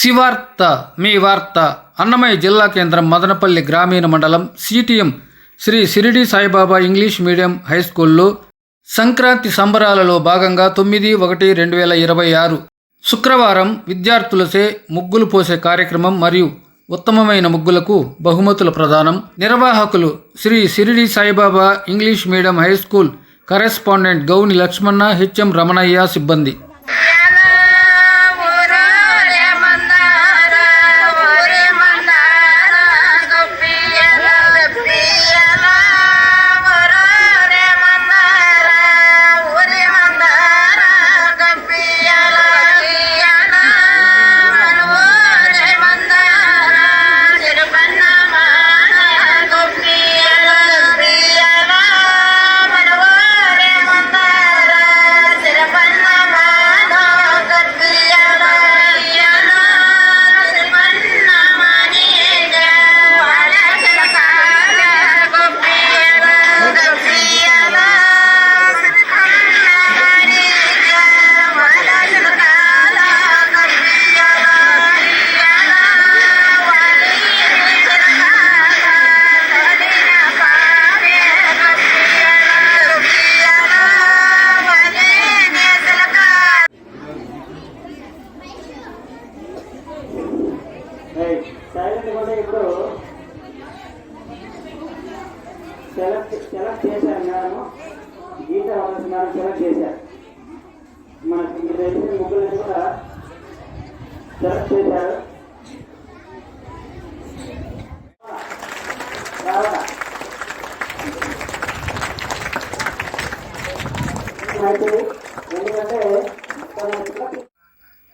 శివార్త మీ వార్త అన్నమయ్య జిల్లా కేంద్రం మదనపల్లి గ్రామీణ మండలం CTM Shri Shirdi Saibaba English medium high స్కూల్లో సంక్రాంతి సంబరాలలో భాగంగా తొమ్మిది ఒకటి రెండు వేల ఇరవై ఆరు శుక్రవారం విద్యార్థులచే ముగ్గులు పోసే కార్యక్రమం మరియు ఉత్తమమైన ముగ్గులకు బహుమతుల ప్రదానం. నిర్వాహకులు Shri Shirdi Saibaba English medium high school correspondent Gowni Lakshmana HM Ramanaiah సిబ్బంది. రైట్ సైలెంట్ కూడా ఇప్పుడు సెలెక్ట్ సెలెక్ట్ చేశారు మేడం గీత వలస మేడం సెలెక్ట్ చేశారు. మనకి మీరు తెలిసిన ముగ్గురు కూడా సెలెక్ట్ చేశారు. అయితే ఎందుకంటే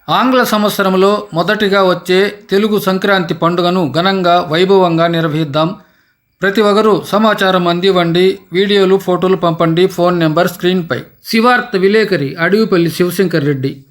ఆంగ్ల సంవత్సరంలో మొదటిగా వచ్చే తెలుగు సంక్రాంతి పండుగను ఘనంగా వైభవంగా నిర్వహిద్దాం. ప్రతి ఒక్కరూ సమాచారం అందివ్వండి. వీడియోలు ఫోటోలు పంపండి. ఫోన్ నెంబర్ స్క్రీన్పై శివార్త విలేకరి అడవిపల్లి శివశంకర్ రెడ్డి.